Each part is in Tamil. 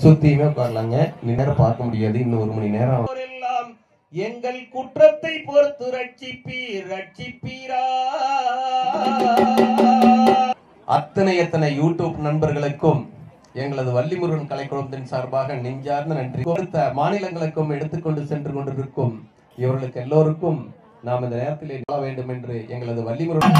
சுத்தியுமே உட்காரலாங்க நேரம் பார்க்க முடியாது இன்னும் ஒரு மணி நேரம் எங்கள் குற்றத்தை பொறுத்து ரட்சிப்பீர் ரட்சிப்பீரா அத்தனை எத்தனை யூடியூப் நண்பர்களுக்கும் எங்களது வள்ளிமுருகன் கலைக்குழுமத்தின் சார்பாக நெஞ்சார்ந்த நன்றி கொடுத்த மாநிலங்களுக்கும் எடுத்துக்கொண்டு சென்று கொண்டிருக்கும் இவர்களுக்கு எல்லோருக்கும் நாம் இந்த நேரத்தில் வேண்டும் என்று எங்களது வள்ளிமுருகன்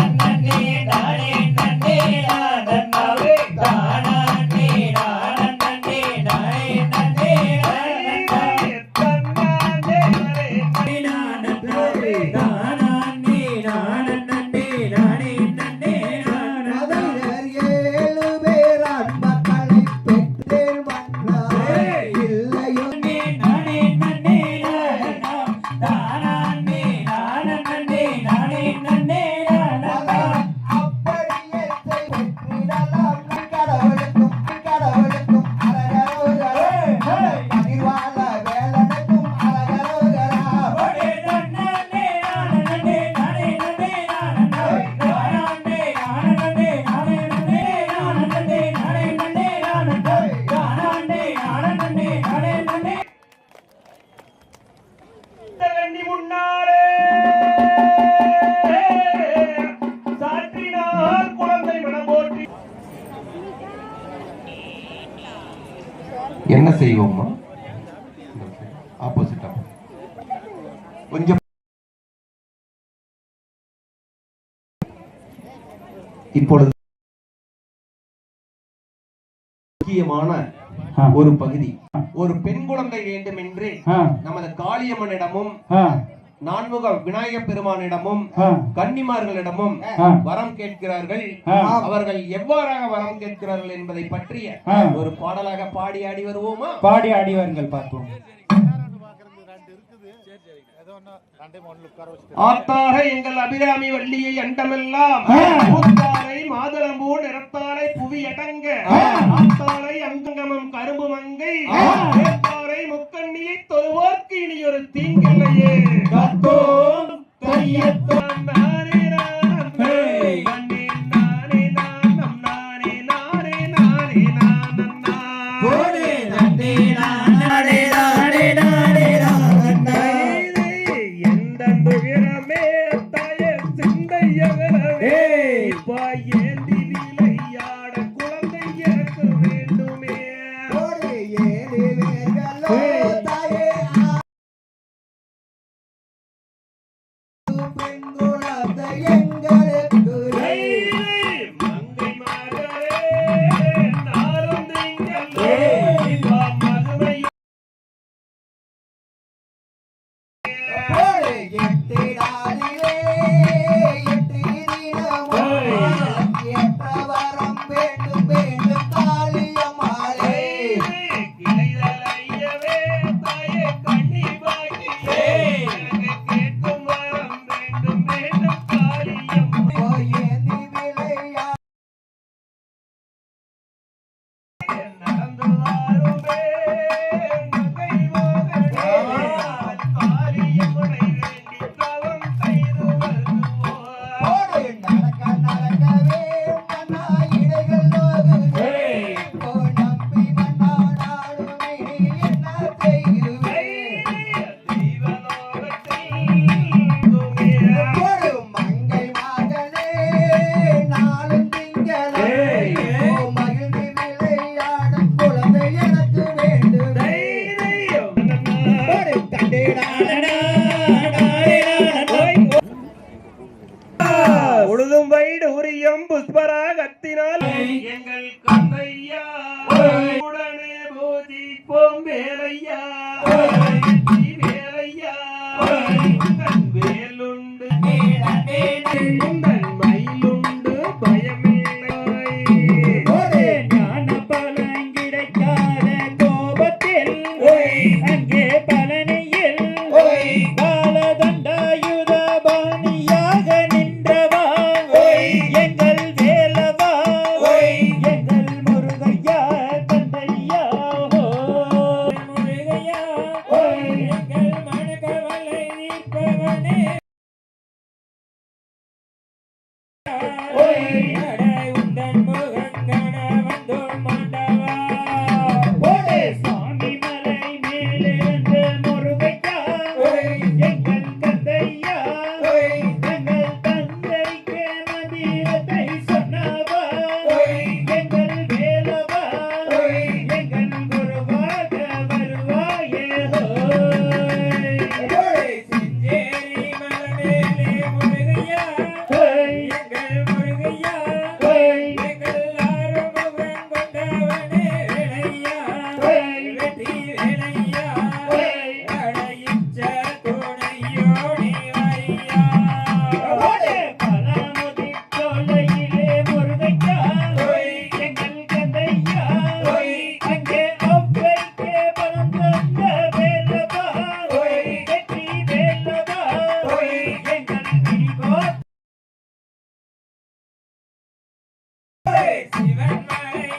என்ன செய்வோம்மா? ஆப்போசிட்டா கொஞ்சம் இப்பொழுது முக்கியமான ஒரு பகுதி. ஒரு பெண் குழந்தை வேண்டும் என்று நமது காளியம்மனிடமும் நான்முக விநாயகப் பெருமானிடமும் கன்னிமார்களிடமும் வரம் கேட்கிறார்கள். அவர்கள் எவ்வாறாக வரம் கேட்கிறார்கள் என்பதை பற்றிய ஒரு பாடலாக பாடி ஆடி வருவோமா? பாடி ஆடி வாருங்கள் பார்ப்போம். ஆத்தாக எங்கள் அபிராமி வள்ளியை அண்டமெல்லாம். பூத்தாரை மாதுளம்பூ நிறத்தாரை புவி அடங்க. ஆத்தாரை அங்கங்கமம் கரும்பு மங்கை. ஏத்தாரை முக்கண்ணியை தொழுவோர்க்கு இனி ஒரு தீங்கில்லையே கத்தோம் கையத்தோம் சிவன் மலை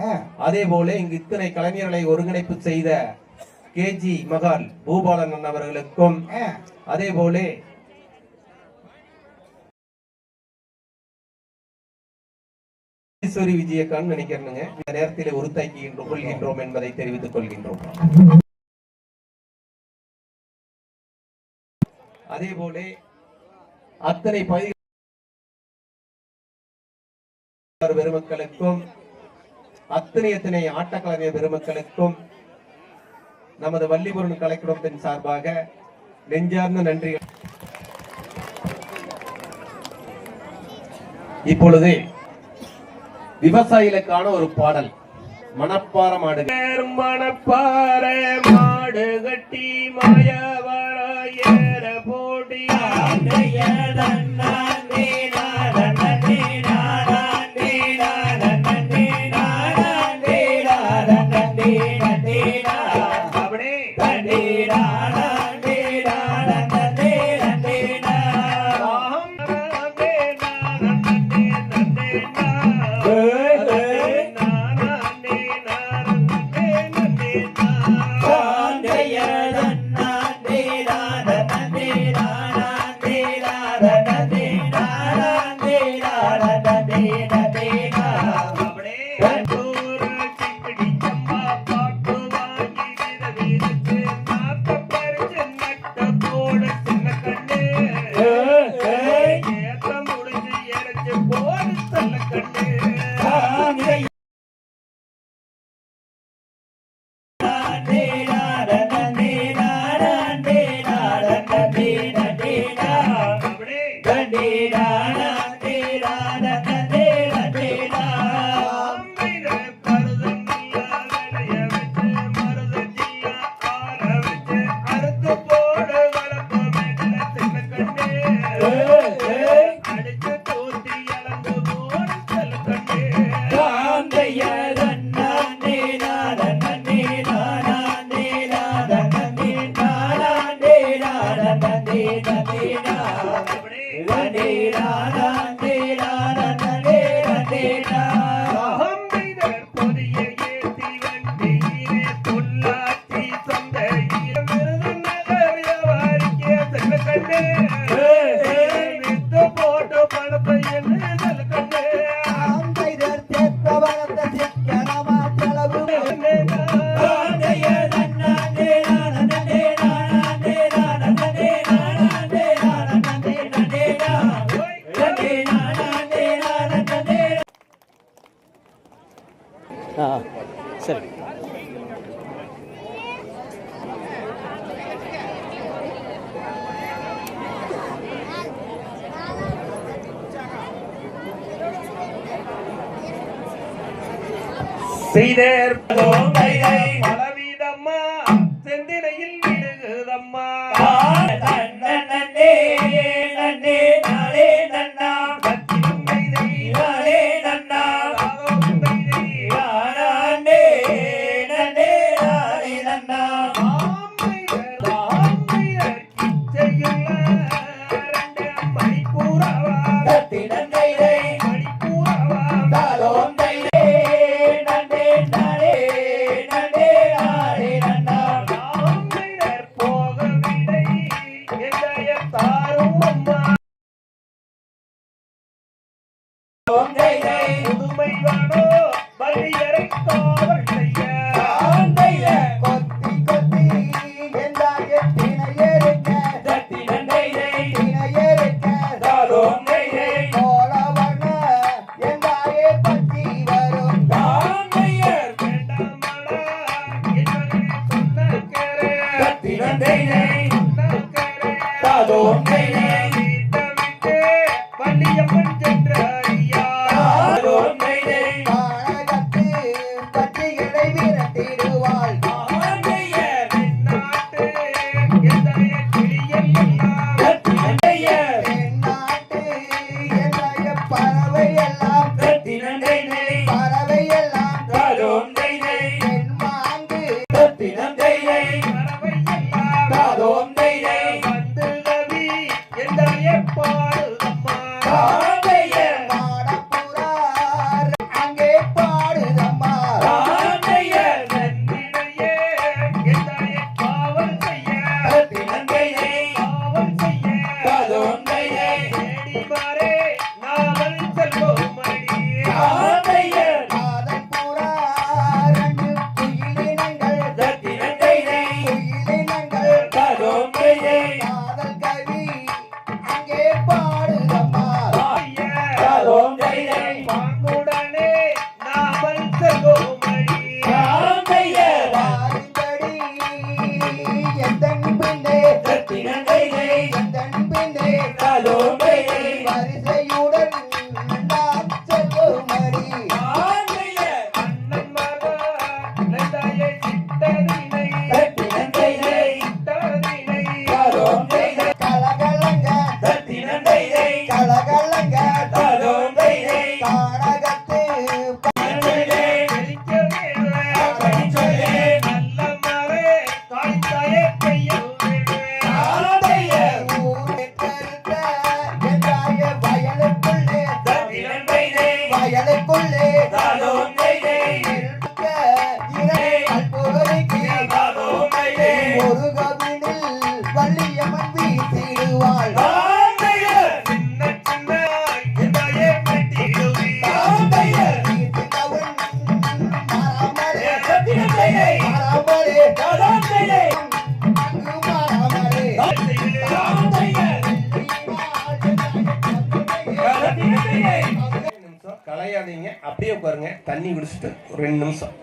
ஆ, அதே போல இங்கு இத்தனை கலைஞர்களை ஒருங்கிணைப்பு செய்த கேஜி மகால் பூபாலன் அவர்களுக்கும். அதே போல ஈஸ்வரி விஜயகாந்த் நினைக்கிறேனுங்க. இந்த நேரத்தில் உறுத்தாக்கின்றோம் கொள்கின்றோம் என்பதை தெரிவித்துக் கொள்கின்றோம். அதே போல அத்தனை பகுதி பெருமக்களுக்கும் அத்தனை அத்தனை ஆட்டக்கலைஞர் பெருமக்களுக்கும் நமது வள்ளிபுரம் கலைக்குடும்பத்தின் சார்பாக நெஞ்சார்ந்த நன்றி. இப்பொழுது விவசாயிகளுக்கான ஒரு பாடல் மணப்பாற மாடு. மணப்பாறை மாடு கட்டி மாயவர ஏற போடி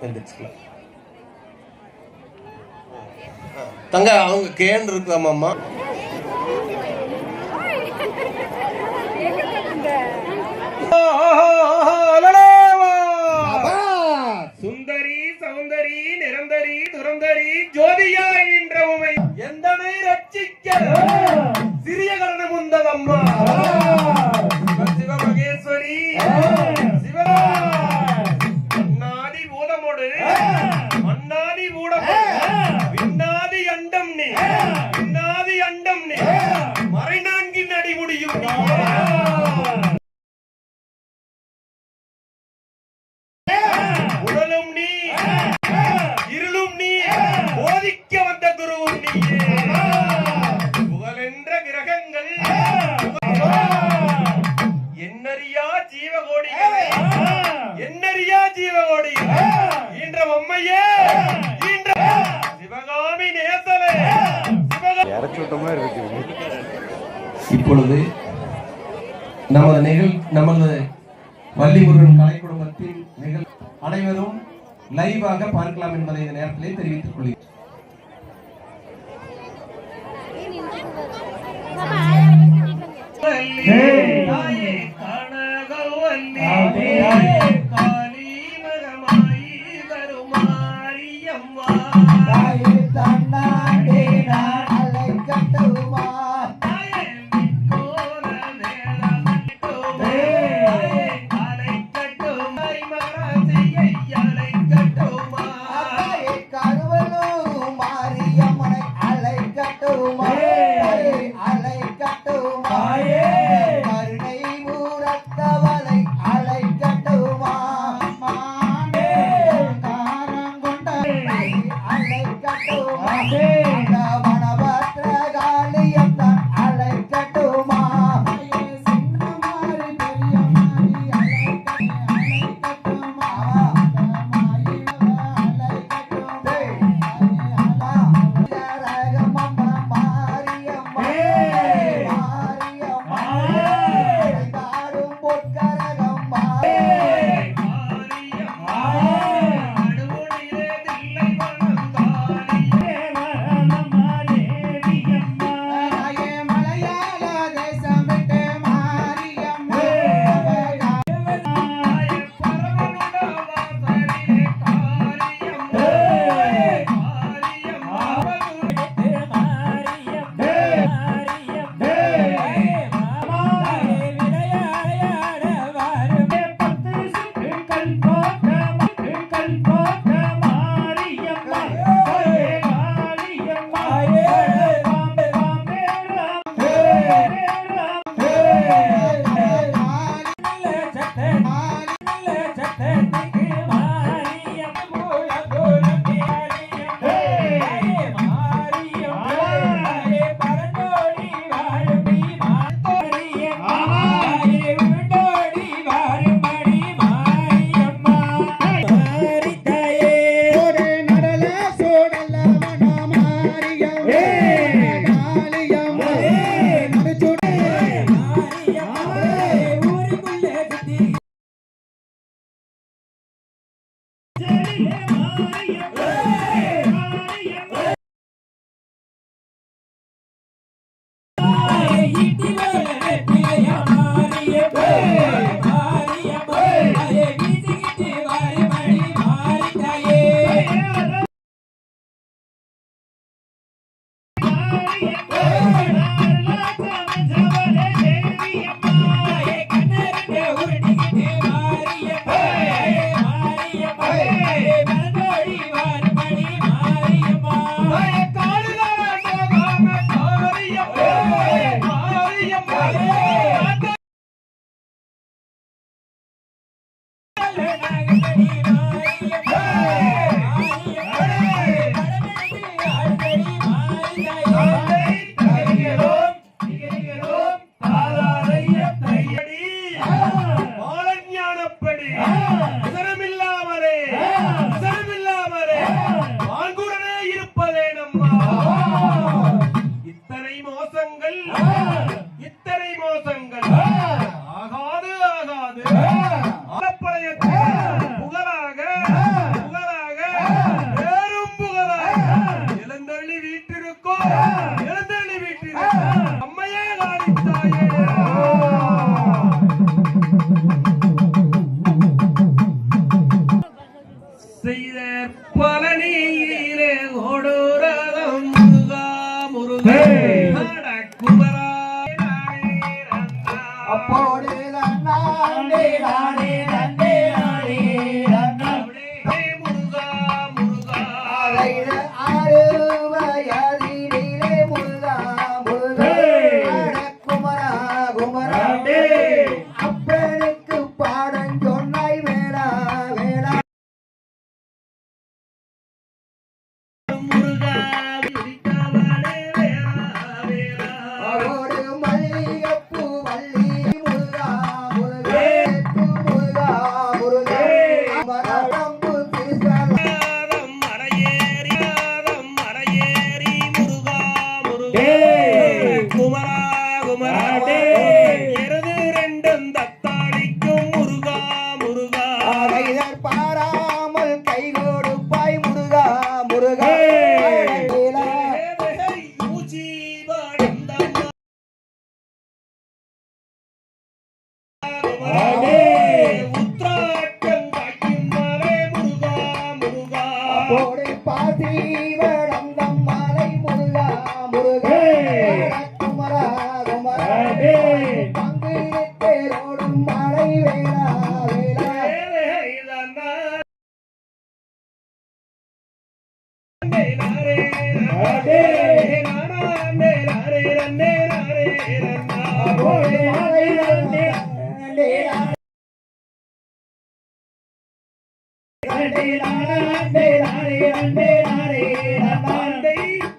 எழுந்திரிச்சிக்கலாம் தங்க அவங்க கேன் இருக்குதாமாம்மா சுந்தரி சௌந்தரி நிரந்தரி துரந்தரி ஜோதியா என்ற உமை எந்த ரட்சிக்க? சிறிய கரணம் உந்ததம்மா இப்பொழுது நமது நிகழ் நமது வள்ளிமுருகன் கலை குடும்பத்தின் நிகழ் அனைவரும் லைவாக பார்க்கலாம் என்பதை இந்த நேரத்திலே தெரிவித்துக் கொள்கிறேன். இதரமில்ல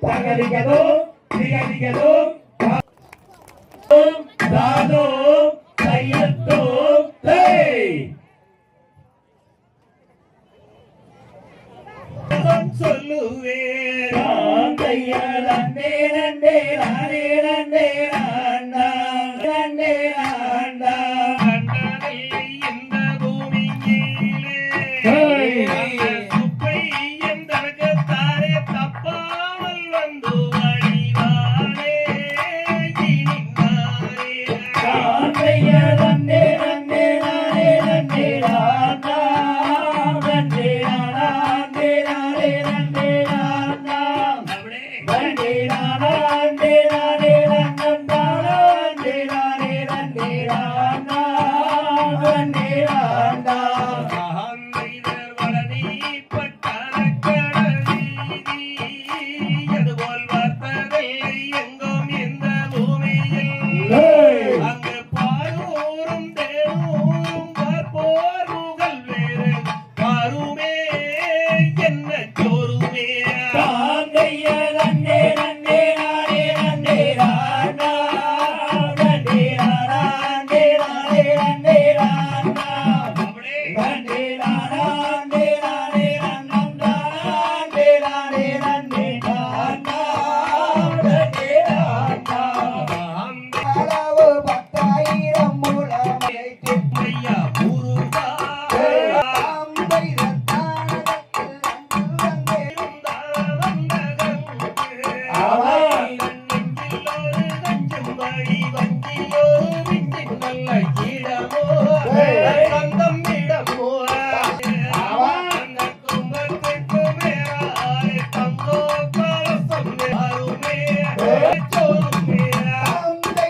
தகதிகதோ திகதிகதோ தாதோ சையத்தோ சொல்லுவே கையா நன்னே நன்னே நானே நன்னே ஆண்டா நன்னே ஆண்டா Amen.